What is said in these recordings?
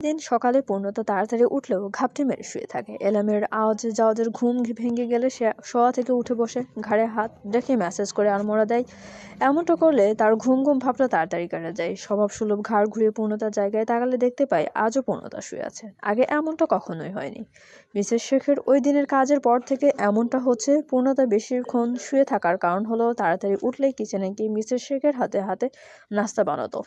দিন সকালে পূর্ণতা তাড়াতাড়ি উঠলেও ঘাপটি মেরে শুয়ে থাকে। এলামের আওয়াজে যাওয়াদের ঘুম ভেঙে গেলে সে শোয়া থেকে উঠে বসে, ঘাড়ে হাত রেখে ম্যাসেজ করে আলমোড়া দেয়। এমনটা করলে তার ঘুম ঘুম ভাবটা তাড়াতাড়ি কাটা যায়। স্বভাব সুলভ ঘাড় ঘুরিয়ে পূর্ণতার জায়গায় তাকালে দেখতে পাই আজও পূর্ণতা শুয়ে আছে। আগে এমনটা কখনোই হয়নি। মিসেস শেখের ওই দিনের কাজের পর থেকে এমনটা হচ্ছে, পূর্ণতা বেশিক্ষণ শুয়ে থাকার কারণ হলো তাড়াতাড়ি উঠলেই কিচেনে গিয়ে মিসেস শেখের হাতে হাতে নাস্তা বানাতো।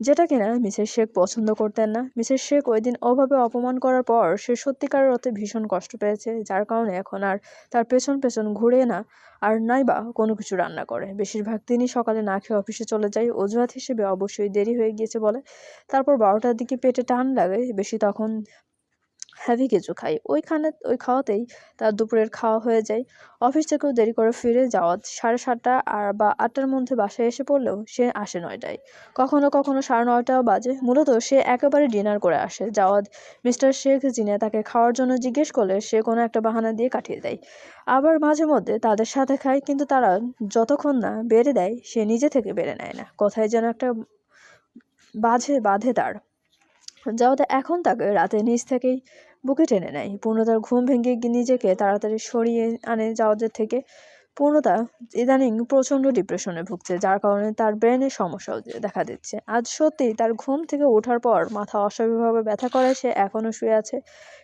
যেটা কিনা মিসেস শেখ পছন্দ করতেন না। মিসেস শেখ ওই দিন ওভাবে অপমান করার পর সে সত্যিকারের অর্থে ভীষণ কষ্ট পেয়েছে, যার কারণে এখন আর তার পেছন পেছন ঘুরে না আর নাই বা কোনো কিছু রান্না করে। বেশিরভাগ তিনি সকালে না খেয়ে অফিসে চলে যায়। অজুহাত হিসেবে অবশ্যই দেরি হয়ে গিয়েছে বলে। তারপর বারোটার দিকে পেটে টান লাগে বেশি তখন হেভি কিছু খাই। ওইখানে, ওই খাওয়াতেই তার দুপুরের খাওয়া হয়ে যায়। অফিস থেকেও দেরি করে ফিরে যাওয়া, সাড়ে সাতটা আর বা আটটার মধ্যে বাসায় এসে পড়লেও সে আসে নয়টায়। কখনো কখনো সাড়ে নয়টাও বাজে। মূলত সে একেবারে ডিনার করে আসে। জাওয়াদ, মিস্টার শেখ জিনে তাকে খাওয়ার জন্য জিজ্ঞেস করলে সে কোনো একটা বাহানা দিয়ে কাটিয়ে দেয়। আবার মাঝে মধ্যে তাদের সাথে খায়, কিন্তু তারা যতক্ষণ না বেড়ে দেয়, সে নিজে থেকে বেড়ে নেয় না। কোথায় যেন একটা বাজে, বাঁধে তার। যাওয়াতে এখন তাকে রাতে নিজ থেকেই বুকে টেনে নেয়। পূর্ণতার ঘুম ভেঙে নিজেকে তাড়াতাড়ি সরিয়ে আনে যাওয়াদের থেকে। পূর্ণতা ইদানিং প্রচণ্ড ডিপ্রেশনে ভুগছে, যার কারণে তার ব্রেনের সমস্যাও দেখা দিচ্ছে। আজ সত্যি তার ঘুম থেকে ওঠার পর মাথা অস্বাভাবিকভাবে ব্যথা করে, সে এখনও শুয়ে আছে।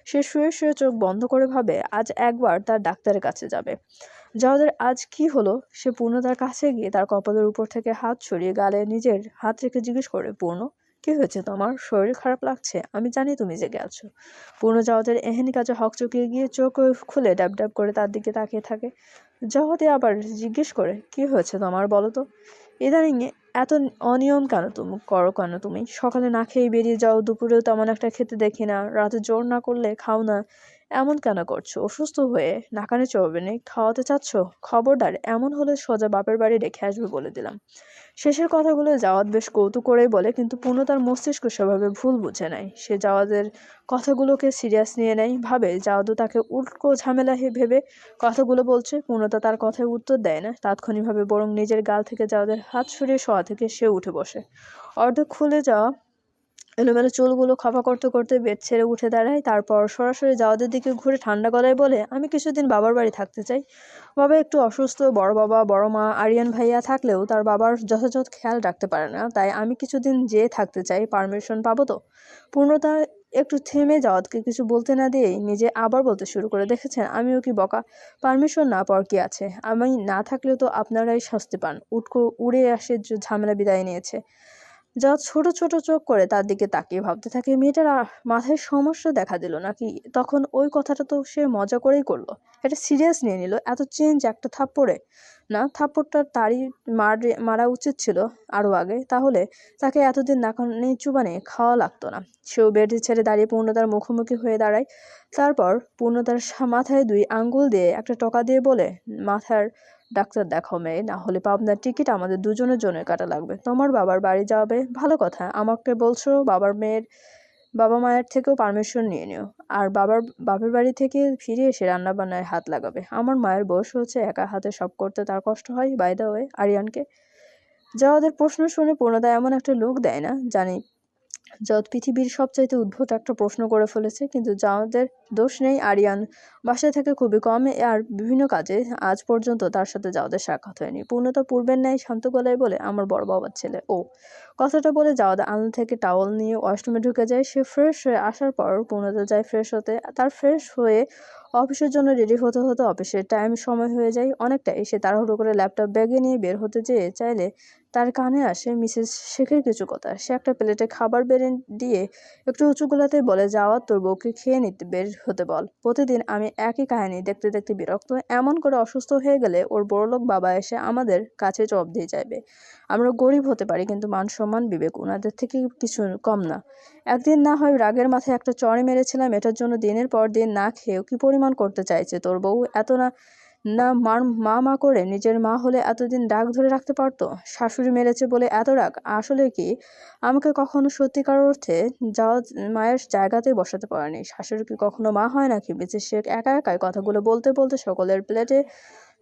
সে শুয়ে শুয়ে চোখ বন্ধ করে ভাবে, আজ একবার তার ডাক্তারের কাছে যাবে। যাওয়াদের আজ কি হলো? সে পূর্ণতার কাছে গিয়ে তার কপালের উপর থেকে হাত সরিয়ে গালে নিজের হাত রেখে জিজ্ঞেস করে, পূর্ণ কি হয়েছে তোমার? শরীর খারাপ লাগছে? আমি জানি তুমি জেগে আছো। পূর্ণ জগতের এহেন কাজে চুকিয়ে গিয়ে চোখ খুলে ডাব ডাব করে তার দিকে তাকিয়ে থাকে। জগতে আবার জিজ্ঞেস করে, কি হয়েছে তোমার বলো তো? ইদানিং এত অনিয়ম কেন তুমি? করো কেন তুমি? সকালে না খেয়ে বেরিয়ে যাও, দুপুরেও তেমন একটা খেতে দেখি না, রাতে জোর না করলে খাও না। এমন কেন করছ? অসুস্থ হয়ে নাকানে চড়বে নেই খাওয়াতে চাচ্ছ? খবরদার, এমন হলে সোজা বাপের বাড়ি রেখে আসবে বলে দিলাম। শেষের কথাগুলো জাওয়াদ বেশ কৌতুক করেই বলে, কিন্তু পূর্ণ তার মস্তিষ্ক সেভাবে ভুল বুঝে নেয় সে জাওয়াদের কথাগুলোকে সিরিয়াস নিয়ে নেয়, ভাবে জাওয়াদও তাকে উল্টো ঝামেলা ভেবে কথাগুলো বলছে পূর্ণতা তার কথায় উত্তর দেয় না। তাৎক্ষণিকভাবে বরং নিজের গাল থেকে জাওয়াদের হাত সরিয়ে শোয়া থেকে সে উঠে বসে। অর্ধেক খুলে যাওয়া এলোমেলো চুলগুলো খফা করতে করতে বেড ছেড়ে উঠে দাঁড়ায়। তারপর সরাসরি যাওয়াদের দিকে ঘুরে ঠান্ডা গলায় বলে, আমি কিছুদিন বাবার বাড়ি থাকতে চাই। বাবা একটু অসুস্থ, বড় বাবা, বড় মা, আরিয়ান ভাইয়া থাকলেও তার বাবার যথাযথ খেয়াল রাখতে পারে না। তাই আমি কিছুদিন যেয়ে থাকতে চাই, পারমিশন পাবো তো? পূর্ণতা একটু থেমে যাওয়াতকে কিছু বলতে না দিয়েই নিজে আবার বলতে শুরু করে, দেখেছেন, আমিও কি বকা? পারমিশন না পাওয়ার কি আছে? আমি না থাকলেও তো আপনারাই শাস্তি পান। উটকো উড়ে আসে ঝামেলা বিদায় নিয়েছে। যা ছোট ছোট চোখ করে তার দিকে তাকিয়ে ভাবতে থাকে। মেয়েটার মাথায় সমস্যা দেখা দিল নাকি? তখন ওই কথাটা তো সে মজা করেই করল। এটা সিরিয়াস নিয়ে নিল। এত চেঞ্জ একটা থাপ্পড়ে। না, থাপ্পড়টা তারই মার, মারা উচিত ছিল আরও আগে। তাহলে তাকে এতদিন নাকানে চুবানে খাওয়া লাগতো না। সেও বেড ছেড়ে দাঁড়িয়ে পূর্ণতার মুখোমুখি হয়ে দাঁড়ায়। তারপর পূর্ণতার মাথায় দুই আঙ্গুল দিয়ে একটা টকা দিয়ে বলে, মাথার ডাক্তার দেখাও মেয়ে, না হলে পাবনার টিকিট আমাদের দুজনের জন্য কাটা লাগবে। তোমার বাবার বাড়ি যাবে? ভালো কথা, আমাকে বলছো বাবার মেয়ের বাবা মায়ের থেকেও পারমিশন নিয়ে নিও। আর বাবার, বাপের বাড়ি থেকে ফিরে এসে রান্না বান্নায় হাত লাগাবে। আমার মায়ের বয়স হচ্ছে একা হাতে সব করতে তার কষ্ট হয়। বাইদা ওয়ে আরিয়ানকে যা ওদের প্রশ্ন শুনে পূর্ণতা এমন একটা লুক দেয় না, জানি যত পৃথিবীর সবচাইতে উদ্ভূত একটা প্রশ্ন করে ফেলেছে, কিন্তু যাদের দোষ নেই, আরিয়ান। বাসায় থেকে খুবই কম, আর বিভিন্ন কাজে আজ পর্যন্ত তার সাথে যাওয়াদের সাক্ষাৎ হয়নি। পূর্ণতা পূর্বের ন্যায় শান্ত গলায় বলে, আমার বড় বাবার ছেলে। ও কথাটা বলে যাওয়াদা আনন্দ থেকে টাওয়াল নিয়ে ওয়াশরুমে ঢুকে যায়। সে ফ্রেশ হয়ে আসার পর পূর্ণতা যায় ফ্রেশ হতে। তার ফ্রেশ হয়ে অফিসের জন্য রেডি হতে হতে অফিসের টাইম সময় হয়ে যায়। অনেকটা এসে তাড়াহুড়ো করে ল্যাপটপ ব্যাগে নিয়ে বের হতে যেয়ে চাইলে তার কানে আসে মিসেস শেখের কিছু কথা। সে একটা প্লেটে খাবার বেড়ে দিয়ে একটু উঁচু গোলাতে বলে যাওয়া তোর বউকে খেয়ে নিতে বের হতে বল। প্রতিদিন আমি একই কাহিনী দেখতে দেখতে বিরক্ত। এমন করে অসুস্থ হয়ে গেলে ওর বড়লোক বাবা এসে আমাদের কাছে জব দিয়ে যাবে আমরা গরিব হতে পারি, কিন্তু মান সম্মান বিবেক ওনাদের থেকে কিছু কম না। একদিন না হয় রাগের মাথায় একটা চড়ে মেরেছিলাম। এটার জন্য দিনের পর দিন না খেয়েও কি পরিমাণ করতে চাইছে তোর বউ? এত না না মার মা মা করে নিজের মা হলে এতদিন ডাক ধরে রাখতে পারতো? শাশুড়ি মেরেছে বলে এত ডাক আসলে কি? আমাকে কখনো সত্যিকার অর্থে যাওয়া মায়ের জায়গাতে বসাতে পারেনি। শাশুড়ি কি কখনো মা হয় নাকি? মিসেস শেখ একা একাই কথাগুলো বলতে বলতে সকলের প্লেটে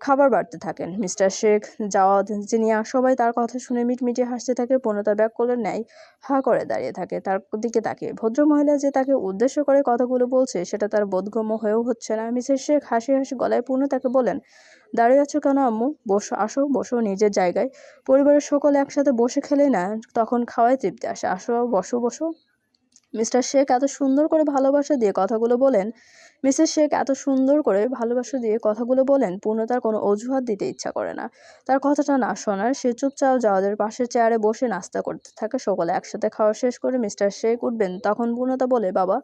খাবার বাড়তে থাকেন। মিস্টার শেখ জাওয়াদ জিনিয়া সবাই তার কথা শুনে মিটমিটে হাসতে থাকে পূর্ণতা ব্যাক করলে নেয়, হা করে দাঁড়িয়ে থাকে। তার দিকে তাকিয়ে ভদ্র মহিলা যে তাকে উদ্দেশ্য করে কথাগুলো বলছে, সেটা তার বোধগম্য হয়েও হচ্ছে না। মিসেস শেখ হাসি হাসি গলায় পূর্ণতাকে বলেন, দাঁড়িয়ে আছো কেন আম্মু? বসো, আসো, বসো নিজের জায়গায়। পরিবারের সকলে একসাথে বসে খেলে না, তখন খাওয়াই তৃপ্তি আসে। আসো, বসো বসো। মিস্টার শেখ এত সুন্দর করে ভালোবাসা দিয়ে কথাগুলো বলেন মিসেস শেখ এত সুন্দর করে ভালোবাসা দিয়ে কথাগুলো বলেন পূর্ণতার কোনো অজুহাত দিতে ইচ্ছা করে না। তার কথাটা না শোনার সে চুপচাপ যাওয়াদের পাশের চেয়ারে বসে নাস্তা করতে থাকে। সকলে একসাথে খাওয়া শেষ করে মিস্টার শেখ উঠবেন, তখন পূর্ণতা বলে, বাবা,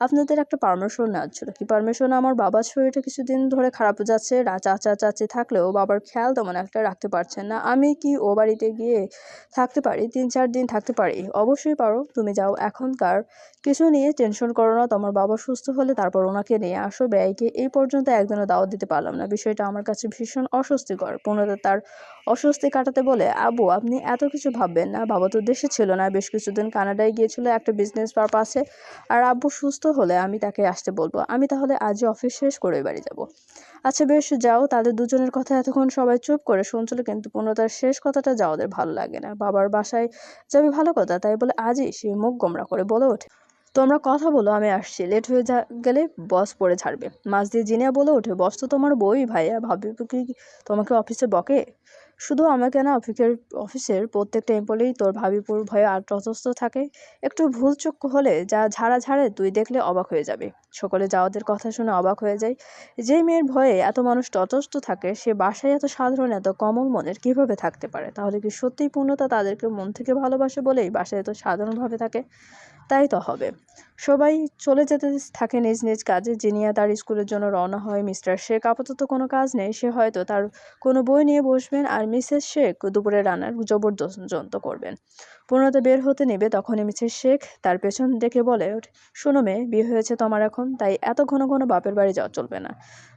আপনাদের একটা পারমিশন নেওয়ার ছিল। কি পারমিশন আমার বাবার শরীরটা কিছুদিন ধরে খারাপ যাচ্ছে। চাচা, চাচি থাকলেও বাবার খেয়াল তেমন একটা রাখতে পারছেন না। আমি কি ও বাড়িতে গিয়ে থাকতে পারি? তিন, চার দিন থাকতে পারি? অবশ্যই পারো। তুমি যাও এখনকার। কিছু নিয়ে টেনশন করো না। তোমার বাবা সুস্থ হলে তারপর ওনাকে নিয়ে আসো ব্যয়কে এই পর্যন্ত একদিনও দাওয়াত দিতে পারলাম না। বিষয়টা আমার কাছে ভীষণ অস্বস্তিকর। পূর্ণতা তার অস্বস্তি কাটাতে বলে, আবু, আপনি এত কিছু ভাববেন না। বাবা তো দেশে ছিল না। বেশ কিছুদিন কানাডায় গিয়েছিল, একটা বিজনেস পারপাসে আর আব্বু সুস্থ হলে আমি তাকে আসতে বলব। আমি তাহলে আজই অফিস শেষ করে বাড়ি যাব। আচ্ছা বেশ, যাও। তাদের দুজনের কথা এতক্ষণ সবাই চুপ করে শুনছিল, কিন্তু পূর্ণতার শেষ কথাটা যাওয়াদের ভালো লাগে না। বাবার বাসায় যাবে ভালো কথা, তাই বলে, আজই সে মুখ গোমরা করে বলে ওঠে। তোমরা কথা বলো, আমি আসছি। লেট হয়ে যা গেলে বস পড়ে ছাড়বে। মাঝ দিয়ে জিনিয়া বলে ওঠে, বস তো তোমার বই ভাইয়া, ভাবি কি তোমাকে অফিসে বকে? শুধু আমাকে না অফিসের অফিসের প্রত্যেকটা এমপ্লয়ি তোর ভাবিপুর ভয়ে আর ততস্থ থাকে। একটু ভুল চুক হলে যা ঝাড়া ঝাড়ে তুই দেখলে অবাক হয়ে যাবে। সকলে যাওয়াদের কথা শুনে অবাক হয়ে যায়। যে মেয়ের ভয়ে এত মানুষ তটস্থ থাকে, সে বাসায় এত সাধারণ, এত কমল মনের কীভাবে থাকতে পারে? তাহলে কি সত্যিই পূর্ণতা তাদেরকে মন থেকে ভালোবাসে বলেই বাসায় এত সাধারণভাবে থাকে? তাই তো হবে। সবাই চলে যেতে থাকে নিজ নিজ কাজে। জিনিয়া তার স্কুলের জন্য রওনা হয়। মিস্টার শেখ আপাতত কোনো কাজ নেই। সে হয়তো তার কোনো বই নিয়ে বসবেন আর মিসেস শেখ দুপুরে রান্নার জবরদস্ত করবেন। পূর্ণতা বের হতে নেবে তখনই মিসেস শেখ তার পেছন দেখে বলে শোনো মেয়ে, বিয়ে হয়েছে তোমার এখন, তাই এত ঘন ঘন বাপের বাড়ি যাওয়া চলবে না।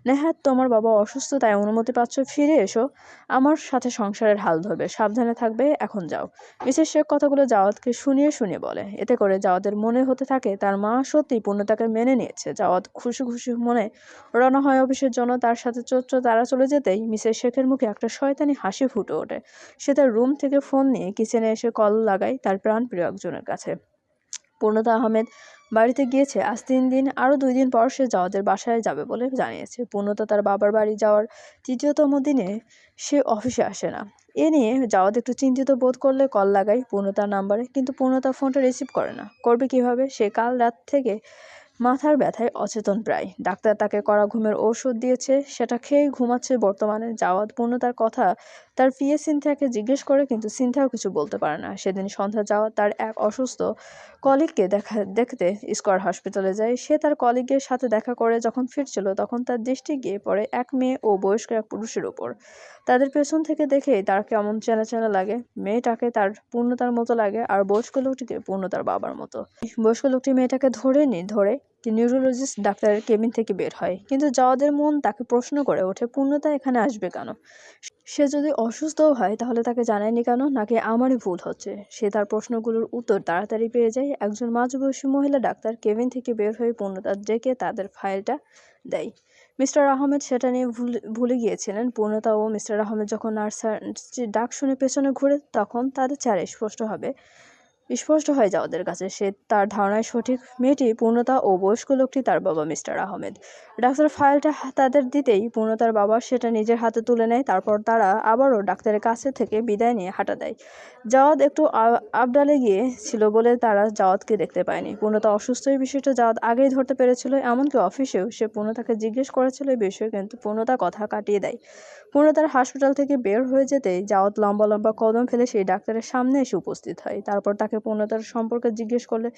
নেহাত তোমার বাবা অসুস্থ, তাই অনুমতি পাচ্ছ, ফিরে এসো। আমার সাথে সংসারের হাল ধরবে, সাবধানে থাকবে, এখন যাও। মিসেস শেখ কথাগুলো জাওয়াতকে শুনিয়ে শুনিয়ে বলে, এতে করে জাওয়াদের মনে হতে থাকে, তার মা সত্যি পূর্ণতাকে মেনে নিয়েছে। জাওয়াত খুশি খুশি মনে রওনা হয় অফিসের জন্য, তার সাথে চোত্র তারা চলে যেতেই মিসেস শেখের মুখে একটা শয়তানি হাসি ফুটে ওঠে। সে তার রুম থেকে ফোন নিয়ে কিচেনে এসে কল লাগায়। তার প্রাণপ্রিয় একজনের কাছে। পূর্ণতা আহমেদ বাড়িতে গিয়েছে, আজ তিন দিন, আরও দুই দিন পর সে জাওয়াদের বাসায় যাবে বলে জানিয়েছে। পূর্ণতা তার বাবার বাড়ি যাওয়ার তৃতীয়তম দিনে সে অফিসে আসে না। এ নিয়ে জাওয়াদ একটু চিন্তিত বোধ করলে কল লাগাই পূর্ণতার নাম্বারে, কিন্তু পূর্ণতা ফোনটা রিসিভ করে না। করবে কীভাবে? সে কাল রাত থেকে মাথার ব্যথায় অচেতন প্রায়। ডাক্তার তাকে কড়া ঘুমের ঔষধ দিয়েছে, সেটা খেয়েই ঘুমাচ্ছে বর্তমানে। জাওয়াদ পূর্ণতার কথা তার পিএ সিনথিয়াকে জিজ্ঞেস করে, কিন্তু সিনথিয়াও কিছু বলতে পারে না। সেদিন সন্ধ্যা যাওয়া তার এক অসুস্থ কলিগকে দেখা, দেখতে স্কোয়ার হসপিটালে যায়। সে তার কলিগের সাথে দেখা করে যখন ফিরছিল, তখন তার দৃষ্টি গিয়ে পড়ে এক মেয়ে ও বয়স্ক এক পুরুষের ওপর তাদের পেছন থেকে দেখেই তার কেমন চেনা চেনা লাগে। মেয়েটাকে তার পূর্ণতার মতো লাগে আর বয়স্ক লোকটিকে পূর্ণতার বাবার মতো। বয়স্ক লোকটি মেয়েটাকে ধরে নি, ধরে নিউরোলজিস্ট ডাক্তারের কেবিন থেকে বের হয়। কিন্তু জাওয়াদের মন তাকে প্রশ্ন করে ওঠে, পূর্ণতা এখানে আসবে কেন? সে যদি অসুস্থও হয়, তাহলে তাকে জানায়নি কেন, নাকি আমারই ভুল হচ্ছে? সে তার প্রশ্নগুলোর উত্তর তাড়াতাড়ি পেয়ে যায়। একজন মাঝবয়সী মহিলা ডাক্তার কেবিন থেকে বের হয়ে পূর্ণতা ডেকে তাদের ফাইলটা দেয়। মিস্টার আহমেদ সেটা নিয়ে ভুলে ভুলে গিয়েছিলেন। পূর্ণতা ও মিস্টার আহমেদ যখন নার্সার ডাক শুনে পেছনে ঘুরে, তখন তাদের চারে স্পষ্ট হবে স্পষ্ট হয়ে যায় ওদের কাছে। সে তার ধারণায় সঠিক মেয়েটি পূর্ণতা ও বয়স্ক লোকটি তার বাবা মিস্টার আহমেদ। ডাক্তার ফাইলটা তাদের দিতেই পূর্ণতার বাবা সেটা নিজের হাতে তুলে নেয়, তারপর তারা আবারও ডাক্তারের কাছে থেকে বিদায় নিয়ে হাঁটা দেয়। জাওয়াদ একটু আবডালে গিয়ে ছিল বলে তারা জাওয়াদকে দেখতে পায়নি। পূর্ণতা অসুস্থ এই বিষয়টা জাওয়াদ আগেই ধরতে পেরেছিল, এমনকি অফিসেও সে পূর্ণতাকে জিজ্ঞেস করেছিল এই বিষয়ে, কিন্তু পূর্ণতা কথা কাটিয়ে দেয়। পূর্ণতার হাসপাতাল থেকে বের হয়ে যেতেই জাওয়াত লম্বা লম্বা কদম ফেলে সেই ডাক্তারের সামনে এসে উপস্থিত হয়। তারপর তাকে পূর্ণতার সম্পর্কে জিজ্ঞেস করলে,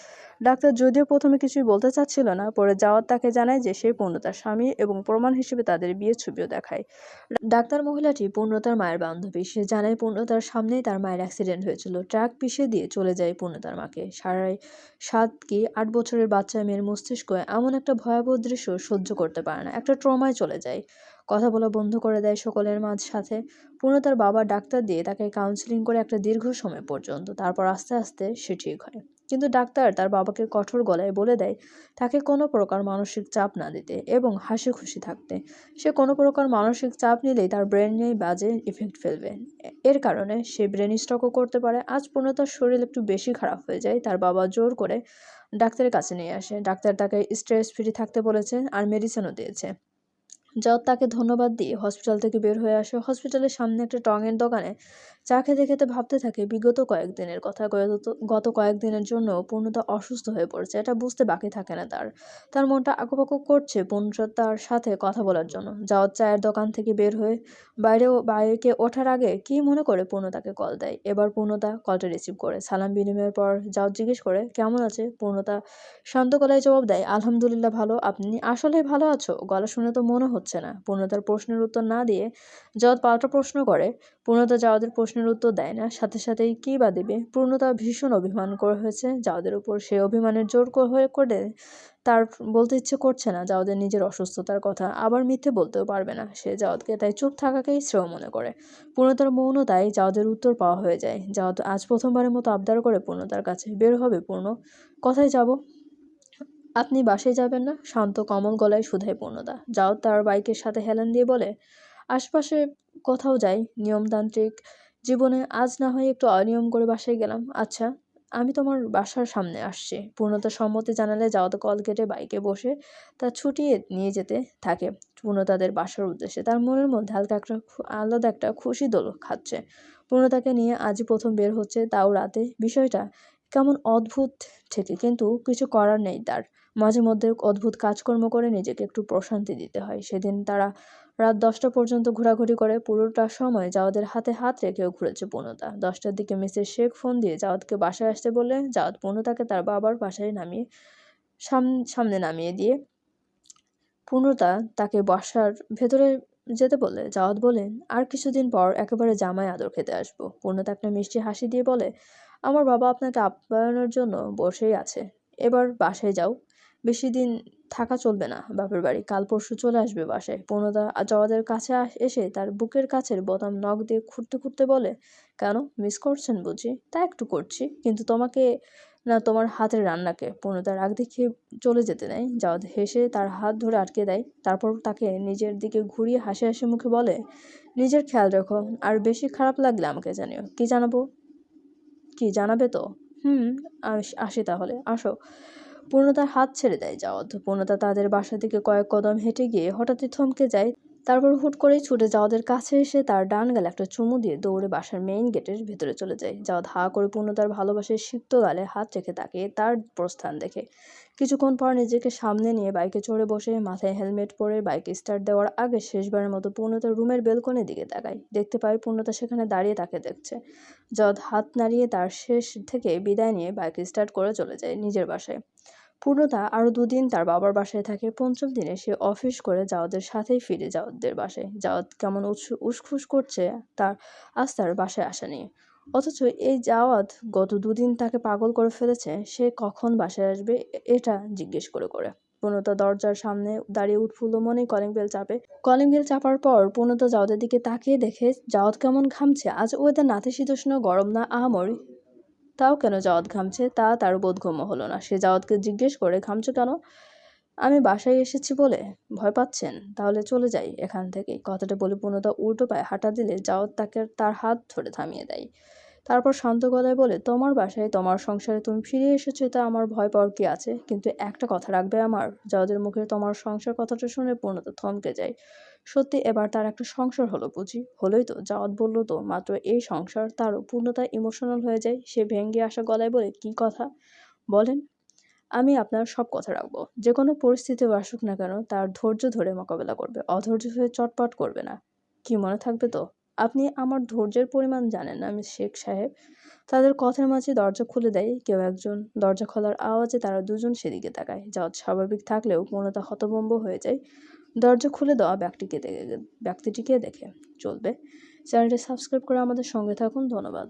ডাক্তার যদিও প্রথমে কিছুই বলতে চাচ্ছিল না, পরে যাওয়ার তাকে জানায় যে সে পূর্ণতার স্বামী এবং প্রমাণ হিসেবে তাদের বিয়ের ছবিও দেখায়। ডাক্তার মহিলাটি পূর্ণতার মায়ের বান্ধবী। সে জানায়, পূর্ণতার সামনেই তার মায়ের অ্যাক্সিডেন্ট হয়েছিল। ট্রাক পিষে দিয়ে চলে যায় পূর্ণতার মাকে। সারাই সাত কি আট বছরের বাচ্চা মেয়ের মস্তিষ্ক এমন একটা ভয়াবহ দৃশ্য সহ্য করতে পারে না। একটা ট্রমায় চলে যায়। কথা বলা বন্ধ করে দেয় সকলের মাঝ সাথে পূর্ণতার বাবা ডাক্তার দিয়ে তাকে কাউন্সিলিং করে একটা দীর্ঘ সময় পর্যন্ত, তারপর আস্তে আস্তে সে ঠিক হয়। কিন্তু ডাক্তার তার বাবাকে কঠোর গলায় বলে দেয়, তাকে কোনো প্রকার মানসিক চাপ না দিতে এবং হাসি খুশি থাকতে। সে কোনো প্রকার মানসিক চাপ নিলেই তার ব্রেনে বাজে ইফেক্ট ফেলবে। এর কারণে সে ব্রেন স্ট্রোকও করতে পারে। আজ পূর্ণতার শরীর একটু বেশি খারাপ হয়ে যায়, তার বাবা জোর করে ডাক্তারের কাছে নিয়ে আসে। ডাক্তার তাকে স্ট্রেস ফ্রি থাকতে বলেছে আর মেডিসিনও দিয়েছে। যত তাকে ধন্যবাদ দিয়ে হসপিটাল থেকে বের হয়ে আসে। হসপিটালের সামনে একটা টঙের দোকানে চা খেতে খেতে ভাবতে থাকে, বিগত কয়েকদিনের কথা। গত কয়েকদিনের জন্য পূর্ণতা অসুস্থ হয়ে পড়েছে, এটা বুঝতে বাকি থাকে না তার। তার মনটা আঁকুপাকু করছে পূর্ণতার সাথে কথা বলার জন্য। যাওয়ার চায়ের দোকান থেকে বের হয়ে বাইরেও বাইরে ওঠার আগে কি মনে করে পূর্ণতাকে কল দেয়? এবার পূর্ণতা কলটা রিসিভ করে, সালাম বিনিময়ের পর যাও জিজ্ঞেস করে, কেমন আছে? পূর্ণতা শান্ত গলায় জবাব দেয়, আলহামদুলিল্লাহ ভালো, আপনি আসলে ভালো আছো? গলা শুনে তো মনে হচ্ছে না। পূর্ণতার প্রশ্নের উত্তর না দিয়ে জাওয়াত পাল্টা প্রশ্ন করে, পূর্ণতা জাওয়াদের প্রশ্নের উত্তর দেয় না। সাথে সাথেই কী বা দেবে? পূর্ণতা ভীষণ অভিমান করে হয়েছে। জাওয়াদের উপর সে অভিমানের জোর হয়ে করে তার বলতে ইচ্ছে করছে না। জাওয়াদের নিজের অসুস্থতার কথা আবার মিথ্যে বলতেও পারবে না। সে জাওয়াদকে তাই চুপ থাকাকেই শ্রেয় মনে করে। পূর্ণতার মৌনতায় জাওয়াদের উত্তর পাওয়া হয়ে যায়। জাওয়াদ আজ প্রথমবারের মতো আবদার করে পূর্ণতার কাছে। বের হবে পূর্ণ। কথায় যাব? আপনি বাসায় যাবেন না? শান্ত কমল গলায় শুধায় পূর্ণতা। যাও তার বাইকের সাথে হেলান দিয়ে বলে, আশপাশে কোথাও যাই। নিয়মতান্ত্রিক জীবনে আজ না হয় একটু অনিয়ম করে বাসায় গেলাম। আচ্ছা আমি তোমার বাসার সামনে আসছি। পূর্ণতা সম্মতি জানালে যাওয়াতে কল কেটে বাইকে বসে তা ছুটিয়ে নিয়ে যেতে থাকে। পূর্ণতাদের বাসার উদ্দেশ্যে। তার মনের মধ্যে হালকা একটা আলাদা একটা খুশি দোল খাচ্ছে। পূর্ণতাকে নিয়ে আজই প্রথম বের হচ্ছে তাও রাতে। বিষয়টা কেমন অদ্ভুত থেকে কিন্তু কিছু করার নেই তার। মাঝে মধ্যে অদ্ভুত কাজকর্ম করে নিজেকে একটু প্রশান্তি দিতে হয়। সেদিন তারা রাত দশটা পর্যন্ত ঘোরাঘুরি করে পুরোটা সময় জাওয়াদের হাতে হাত রেখেও ঘুরেছে পূর্ণতা। দশটার দিকে মিসেস শেখ ফোন দিয়ে জাওয়াদকে বাসায় আসতে বলে জাওয়াদ পূর্ণতাকে তার বাবার বাসায় নামিয়ে সামনে নামিয়ে দিয়ে পূর্ণতা তাকে বাসার ভেতরে যেতে বলে জাওয়াদ বলেন আর কিছুদিন পর একেবারে জামাই আদর খেতে আসব। পূর্ণতা একটা মিষ্টি হাসি দিয়ে বলে, আমার বাবা আপনাকে আপ্যায়নের জন্য বসেই আছে। এবার বাসায় যাও। বেশি দিন থাকা চলবে না বাপের বাড়ি। কাল পরশু চলে আসবে বাসায়। পূর্ণতা জওয়াদের কাছে এসে তার বুকের কাছের বোতাম নখ দিয়ে খুঁড়তে খুঁড়তে বলে, কেন? মিস করছেন বুঝি? তা একটু করছি। কিন্তু তোমাকে না তোমার হাতের রান্নাকে। পূর্ণতা রাগ দেখিয়ে চলে যেতে নেয়। জাওয়াদ হেসে তার হাত ধরে আটকে দেয়। তারপর তাকে নিজের দিকে ঘুরিয়ে হাসি হাসি মুখে বলে, নিজের খেয়াল রেখো। আর বেশি খারাপ লাগলে আমাকে জানিও। কি জানাব? কি জানাবে তো? হুম আসি তাহলে। আসো। পূর্ণতার হাত ছেড়ে দেয় জাওয়াদ। পূর্ণতা তাদের বাসা থেকে কয়েক কদম হেঁটে গিয়ে হঠাৎই থমকে যায় তারপর হুট করেই ছুটে যাওয়াদের কাছে এসে তার ডান গালে একটা চুমু দিয়ে দৌড়ে বাসার মেইন গেটের ভেতরে চলে যায়। যাওয়াদ হা করে পূর্ণতার ভালোবাসার সিক্ত গালে হাত রেখে তাকে তার প্রস্থান দেখে। কিছুক্ষণ পর নিজেকে সামনে নিয়ে বাইকে চড়ে বসে, মাথায় হেলমেট পরে বাইক স্টার্ট দেওয়ার আগে শেষবারের মতো পূর্ণতার রুমের বেলকনির দিকে তাকায়। দেখতে পায় পূর্ণতা সেখানে দাঁড়িয়ে তাকে দেখছে। যদ হাত নাড়িয়ে তার শেষ থেকে বিদায় নিয়ে বাইক স্টার্ট করে চলে যায় নিজের বাসায়। পূর্ণতা আরও দুদিন তার বাবার বাসায় থাকে। পঞ্চম দিনে সে অফিস করে জাওয়াদের সাথেই ফিরে জাওয়াদের বাসায়। জাওয়াদ কেমন উসখুস করছে তার আজ তার বাসায় আসা নিয়ে। অথচ এই জাওয়াত গত দুদিন তাকে পাগল করে ফেলেছে, সে কখন বাসায় আসবে এটা জিজ্ঞেস করে করে। পূর্ণতা দরজার সামনে দাঁড়িয়ে উঠফুল্ল মনে কলিং বেল চাপে। কলিং বেল চাপার পর পূর্ণতা জাওয়াদের দিকে তাকিয়ে দেখে জাওয়াত কেমন ঘামছে, আজ ওদের নাতিশীতোষ্ণ, গরম না আহামরি। তাও কেন জাওয়াত ঘামছে? তা তার বোধগম্য হলো না। সে জাওয়াতকে জিজ্ঞেস করে, ঘামছো কেন? আমি বাসায় এসেছি বলে ভয় পাচ্ছেন? তাহলে চলে যাই এখান থেকে কথাটা বলে পূর্ণতা উল্টো পায়ে হাঁটা দিলে জাওয়াত তাকে তার হাত ধরে থামিয়ে দেয়। তারপর শান্ত গলায় বলে, তোমার বাসায়, তোমার সংসারে তুমি ফিরে এসেছ তা আমার ভয় পাওয়ার কি আছে? কিন্তু একটা কথা রাখবে আমার? যাদের মুখে তোমার সংসার কথাটা শুনে পূর্ণতা থমকে যায়। সত্যি এবার তার একটা সংসার হলো বুঝি। হলোই তো জাওয়াত বলল তো, মাত্র এই সংসার তারও পূর্ণতা ইমোশনাল হয়ে যায়, সে ভেঙ্গে আসা গলায় বলে, কি কথা? বলেন, আমি আপনার সব কথা রাখব। যে কোনো পরিস্থিতি আসুক না কেন, তার ধৈর্য ধরে মোকাবেলা করবে। অধৈর্য হয়ে চটপট করবে না। কি মনে থাকবে তো? আপনি আমার ধৈর্যের পরিমাণ জানেন না, আমি শেখ সাহেব। তাদের কথার মাঝে দরজা খুলে দেয়, কেউ একজন দরজা খোলার আওয়াজে তারা দুজন সেদিকে তাকায়। যা স্বাভাবিক থাকলেও পূর্ণতা হতভম্ব হয়ে যায়। দরজা খুলে দেওয়া ব্যক্তিকে দেখে ব্যক্তিটিকে দেখে চলবে। চ্যানেলটি সাবস্ক্রাইব করে আমাদের সঙ্গে থাকুন। ধন্যবাদ।